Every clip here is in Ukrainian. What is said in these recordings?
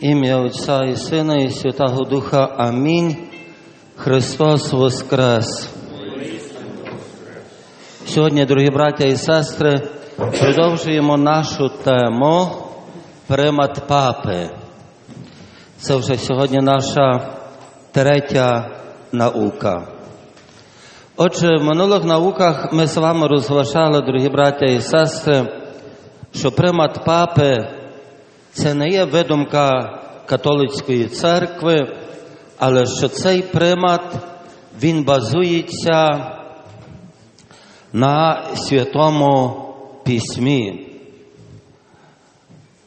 Ім'я Отця і Сина і Святого Духа. Амінь. Христос Воскрес. Сьогодні, дорогі браття і сестри, продовжуємо нашу тему Примат Папи. Це вже сьогодні наша третя наука. Отже, в минулих науках ми з вами розважали, дорогі браття і сестри, що примат папи це не є видумка католицької церкви, але що цей примат він базується на святому письмі.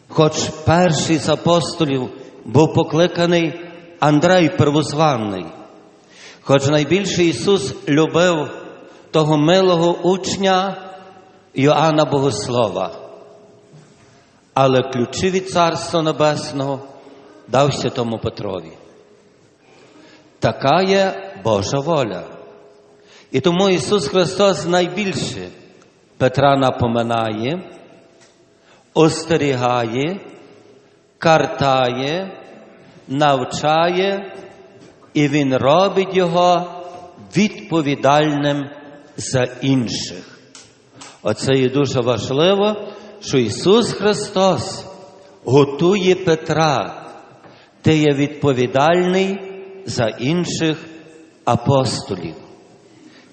Хоч перший з апостолів був покликаний Андрей Первозванний, хоч найбільше Ісус любив того милого учня Йоанна Богослова, але ключі від Царства Небесного дав Святому Петрові. Така є Божа воля. І тому Ісус Христос найбільше Петра напоминає, остерігає, картає, навчає, і Він робить його відповідальним за інших. Оце є дуже важливо, що Ісус Христос готує Петра, ти є відповідальний за інших апостолів.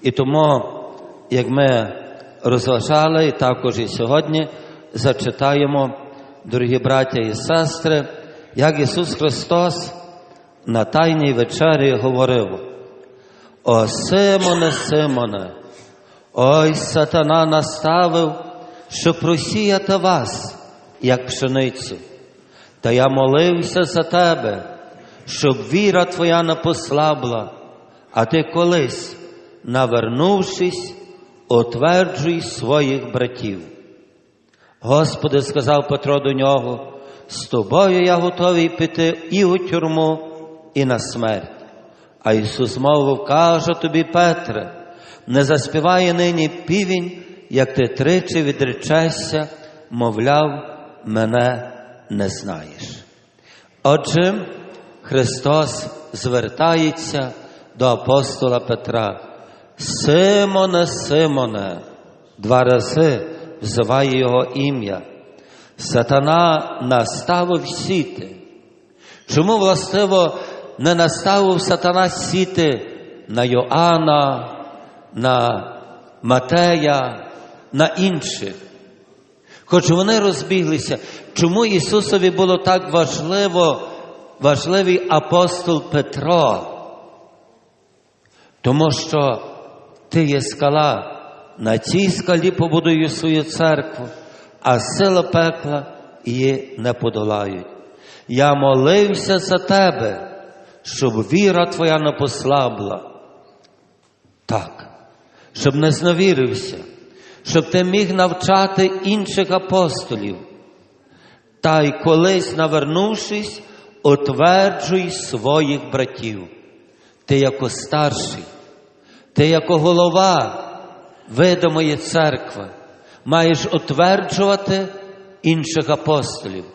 І тому, як ми розважали, і також і сьогодні зачитаємо, дорогі браття і сестри, як Ісус Христос на Тайній вечері говорив: О Симоне, Симоне, ой сатана наставив, щоб просіяти вас, як пшеницю. Та я молився за тебе, щоб віра твоя не послабла, а ти колись, навернувшись, утверджуй своїх братів. Господи сказав Петро до нього, з тобою я готовий піти і у тюрму, і на смерть. А Ісус мовив, каже тобі, Петре, не заспіває нині півень, як ти тричі відречешся, мовляв, мене не знаєш. Отже, Христос звертається до апостола Петра. Симоне, Симоне, два рази взиває його ім'я. Сатана наставив сіти. Чому властиво не наставив сатана сіти на Йоанна, на Матея, на інших? Хоч вони розбіглися, чому Ісусові було так важливо, важливий апостол Петро? Тому що ти є скала, на цій скалі побудую свою церкву, а сила пекла її не подолають. Я молився за тебе, щоб віра твоя не послабла. Так, щоб не зневірився, щоб ти міг навчати інших апостолів. Та й колись, навернувшись, утверджуй своїх братів. Ти як старший, ти як голова видимої церкви, маєш утверджувати інших апостолів,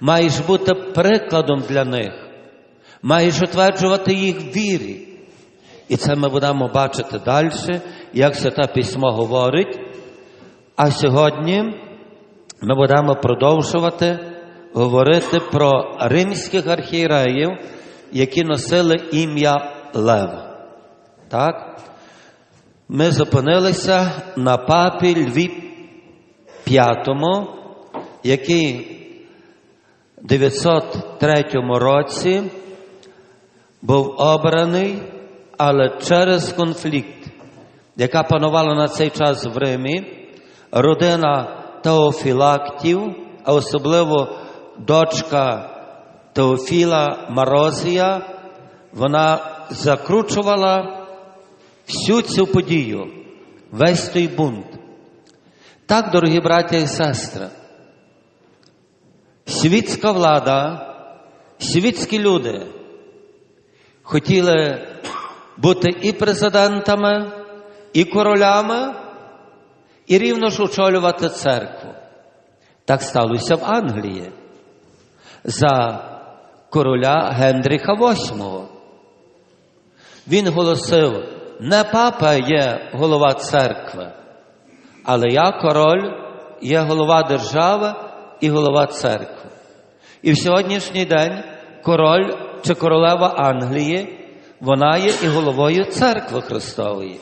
маєш бути прикладом для них, маєш утверджувати їх вірі. І це ми будемо бачити далі, як Святе Письмо говорить. А сьогодні ми будемо продовжувати говорити про римських архієреїв, які носили ім'я Лев. Так? Ми зупинилися на папі Льві V, який в 903 році був обраний, але через конфлікт, яка панувала на цей час в Римі, родина Теофілактів, а особливо дочка Теофіла Марозія, вона закручувала всю цю подію, весь той бунт. Так, дорогі браття і сестри, світська влада, світські люди хотіли бути і президентами, і королями, і рівно ж очолювати церкву. Так сталося в Англії. За короля Генріха VIII. Він голосив, не папа є голова церкви, але я король, є голова держави і голова церкви. І в сьогоднішній день король чи королева Англії, вона є і головою церкви Христової.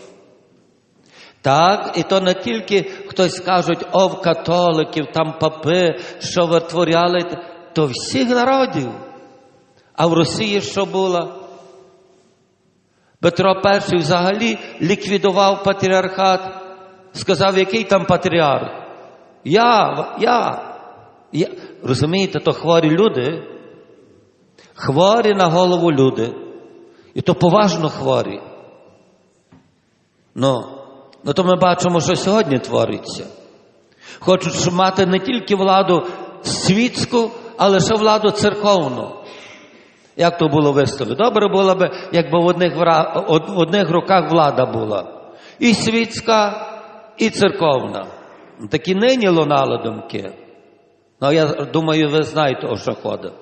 Так, і то не тільки хтось кажуть, в католиків, там папи, що витворяли, то всіх народів. А в Росії що було? Петро І взагалі ліквідував патріархат, сказав, який там патріарх? Я, я. я. Розумієте, то хворі люди, хворі на голову люди. І то поважно хворі. Ну, ну то ми бачимо, що сьогодні твориться. Хочуть мати не тільки владу світську, але ще владу церковну. Як то було вистави? Добре було б, якби в одних, в одних руках влада була. І світська, і церковна. Такі нині лунали думки. Ну, я думаю, ви знаєте, о що ходить.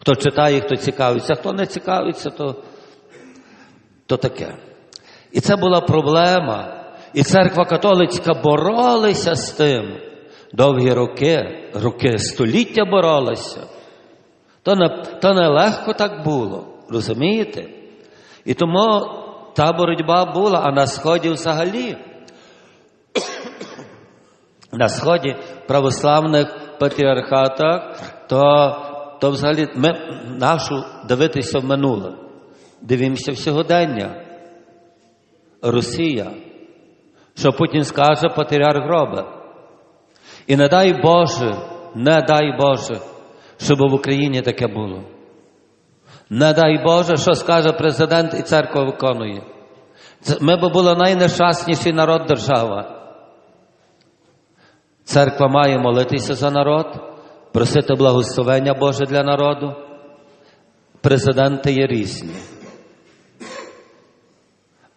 Хто читає, хто цікавиться, хто не цікавиться, то, то таке. І це була проблема. І церква католицька боролася з тим. Довгі роки, роки, століття боролася. То не, то не легко так було, розумієте? І тому та боротьба була, а на Сході взагалі. На Сході православних патріархатах, то, то взагалі ми нашу дивитися в минуле. Дивимося в сьогодення. Росія. Що Путін скаже, патріарх робить. І не дай Боже, не дай Боже, щоб в Україні таке було. Не дай Боже, що скаже президент і церква виконує. Ми б були найнещасніший народ держава. Церква має молитися за народ, просити благословення Боже для народу. Президенти є різні.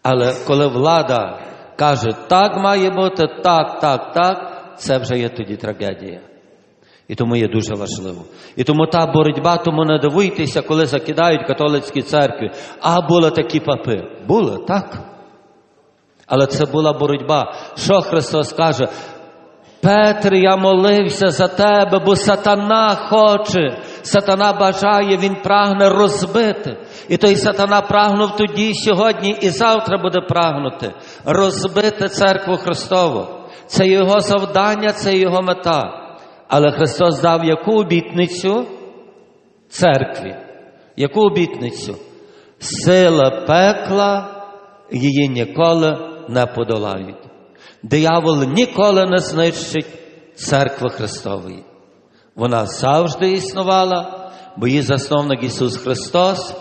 Але коли влада каже, так має бути, так, так, так, це вже є тоді трагедія. І тому є дуже важливо. І тому та боротьба, тому не дивуйтеся, коли закидають католицькі церкви. А були такі папи. Були, так. Але це була боротьба. Що Христос каже? Петр, я молився за тебе, бо сатана хоче, сатана бажає, він прагне розбити. І той сатана прагнув тоді, сьогодні і завтра буде прагнути розбити церкву Христову. Це його завдання, це його мета. Але Христос дав яку обітницю церкві? Яку обітницю? Сила пекла її ніколи не подолають. Диявол ніколи не знищить церкви Христової. Вона завжди існувала, бо її засновник Ісус Христос,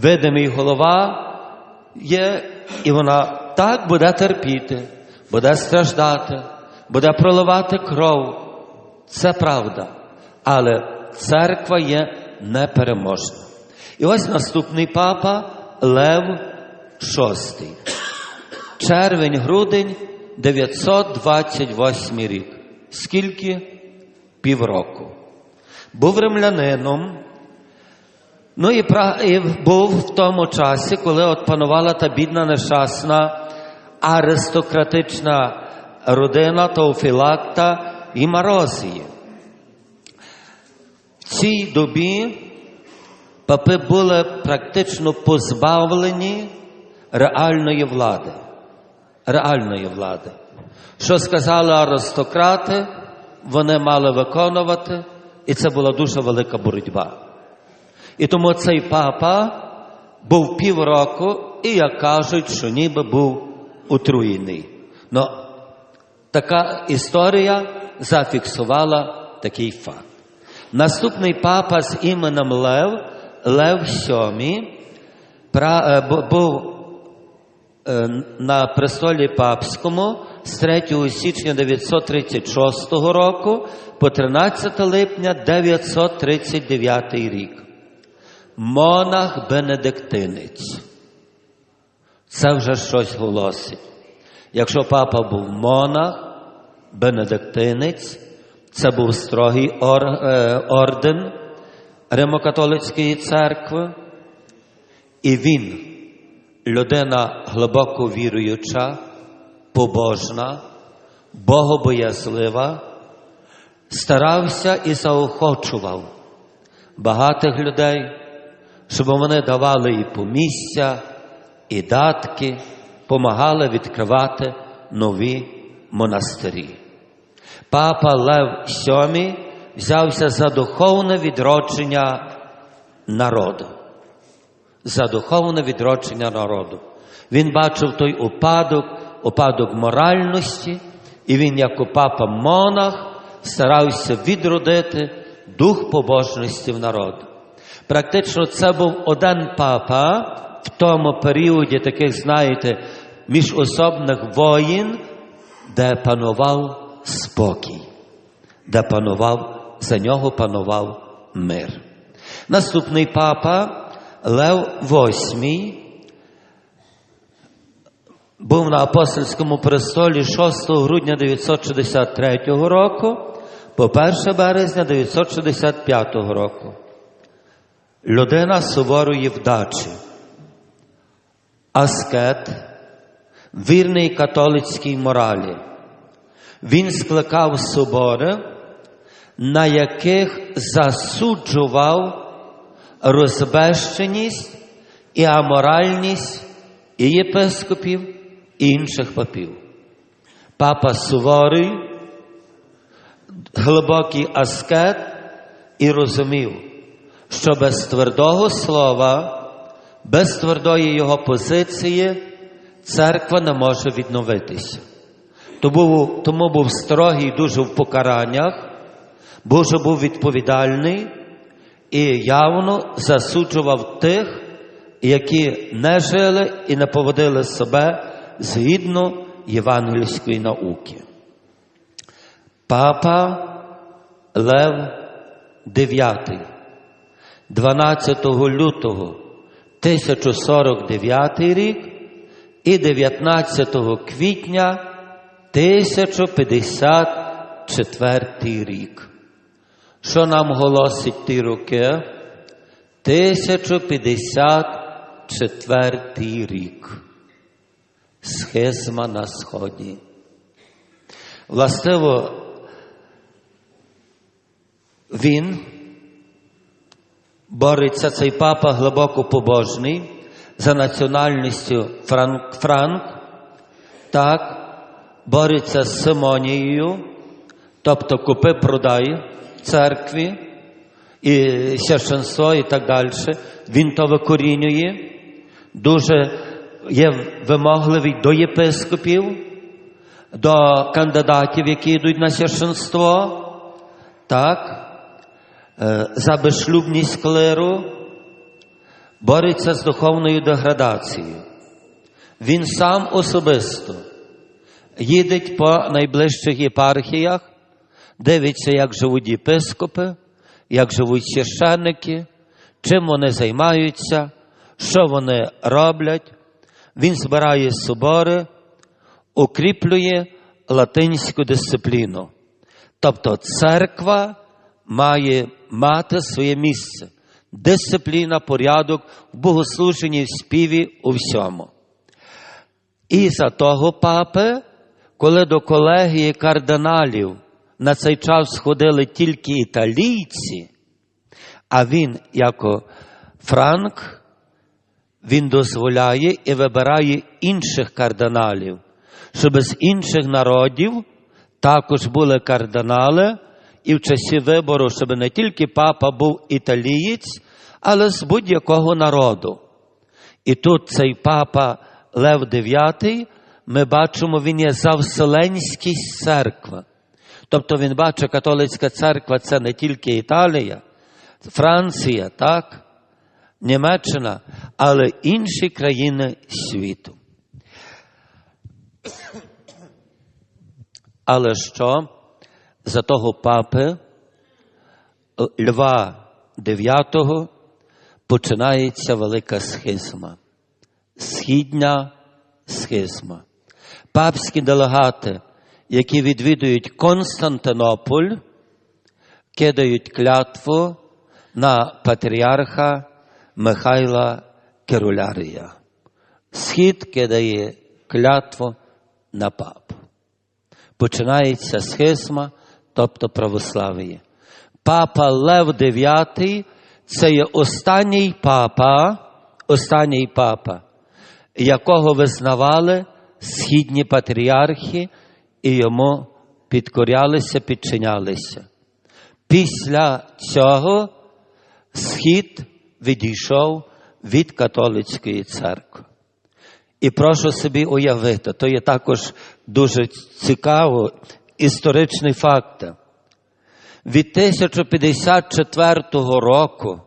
видимий голова є, і вона так буде терпіти, буде страждати, буде проливати кров. Це правда. Але церква є непереможна. І ось наступний папа Лев VI. Червень-грудень 928 рік. Скільки? Півроку. Був римлянином. Ну і, і був в тому часі, коли от панувала та бідна нещасна аристократична родина Теофілакта і Марозії. В цій добі папи були практично позбавлені реальної влади. Реальної влади. Що сказали аристократи, вони мали виконувати, і це була дуже велика боротьба. І тому цей папа був півроку, і як кажуть, що ніби був отруєний. Ну, така історія зафіксувала такий факт. Наступний папа з іменем Лев, Лев пра- е, бу- був е, на престолі папському з 3 січня 936 року по 13 липня 939 рік. Монах Бенедиктинець. Це вже щось голосить. Якщо папа був монах, бенедиктинець, це був строгий ор, е, орден, Римокатолицької церкви, і він, людина глибоко віруюча, побожна, богобоязлива, старався і заохочував багатих людей, щоб вони давали і помістя, і датки, помагали відкривати нові монастирі. Папа Лев VII взявся за духовне відродження народу. За духовне відродження народу. Він бачив той упадок, упадок моральності, і він, як папа монах, старався відродити дух побожності в народу. Практично це був один папа в тому періоді таких, знаєте, міжособних воїн, де панував спокій, де панував, за нього панував мир. Наступний папа Лев VIII був на апостольському престолі 6 грудня 963 року по 1 березня 965 року. Людина суворої вдачі, аскет, вірний католицькій моралі. Він скликав собори, на яких засуджував розбещеність і аморальність і єпископів, інших папів. Папа суворий, глибокий аскет і розумів, що без твердого слова, без твердої його позиції церква не може відновитися. Тому, тому був строгий дуже в покараннях, дуже був відповідальний і явно засуджував тих, які не жили і не поводили себе згідно євангельської науки. Папа Лев IX 12 лютого 1049 рік і 19 квітня 1054 рік. Що нам голосить ті роки? 1054 рік. Схизма на сході. Властиво, він бореться цей папа глибоко побожний за національністю Франк, Франк так, бореться з Симонією, тобто купи продай церкві і священство і так далі. Він то викорінює, дуже є вимогливий до єпископів, до кандидатів, які йдуть на священство, так, е, за безшлюбність клиру, бореться з духовною деградацією. Він сам особисто їде по найближчих єпархіях, дивиться, як живуть єпископи, як живуть священники, чим вони займаються, що вони роблять. Він збирає собори, укріплює латинську дисципліну. Тобто церква має мати своє місце, дисципліна, порядок в богослуженні, в співі, у всьому. І за того папи, коли до колегії кардиналів на цей час сходили тільки італійці, а він, як Франк, він дозволяє і вибирає інших кардиналів, щоб з інших народів також були кардинали, і в часі вибору, щоб не тільки папа був італієць, але з будь-якого народу. І тут цей папа Лев IX, ми бачимо, він є за Вселенськість церква. Тобто він бачить, католицька церква це не тільки Італія, Франція, так, Німеччина, але інші країни світу. Але що за того папи Льва IX починається велика схизма, східня схизма. Папські делегати, які відвідують Константинополь, кидають клятву на патріарха Михайла Керулярія. Схід кидає клятву на папу. Починається схисма, тобто православ'я. Папа Лев IX це є останній папа, останній папа, якого визнавали східні патріархи і йому підкорялися, підчинялися. Після цього схід відійшов від католицької церкви. І прошу собі уявити, то є також дуже цікаво історичний факт. Від 1054 року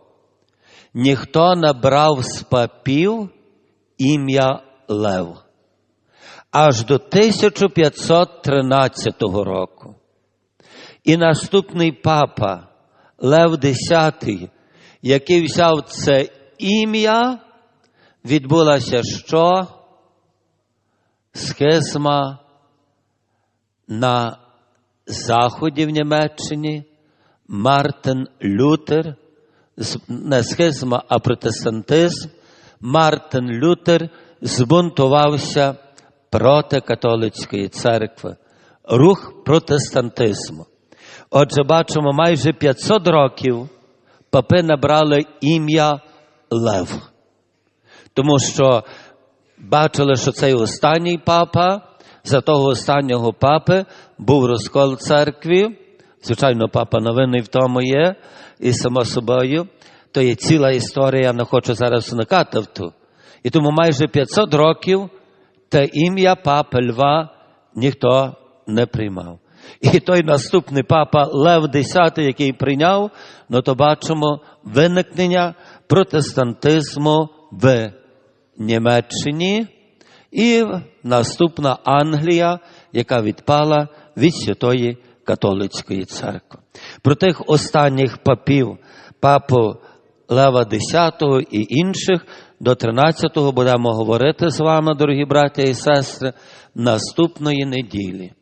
ніхто не брав з папів ім'я Лев. Аж до 1513 року. І наступний папа Лев X, який взяв це ім'я, відбулася що? Схизма на заході в Німеччині Мартин Лютер, не схизма, а протестантизм, Мартин Лютер збунтувався проти католицької церкви, рух протестантизму. Отже, бачимо, майже 500 років папи набрали ім'я Лев. Тому що бачили, що цей останній папа, за того останнього папи був розкол церкви. Звичайно, папа новинний в тому є, і само собою, то є ціла історія, я не хочу зараз вникати в ту. І тому майже 500 років те ім'я папи Льва ніхто не приймав. І той наступний папа Лев X, який прийняв, ну то бачимо виникнення протестантизму в Німеччині і наступна Англія, яка відпала від Святої Католицької церкви. Про тих останніх папів, папу Лева X і інших, до 13-го будемо говорити з вами, дорогі браття і сестри, наступної неділі.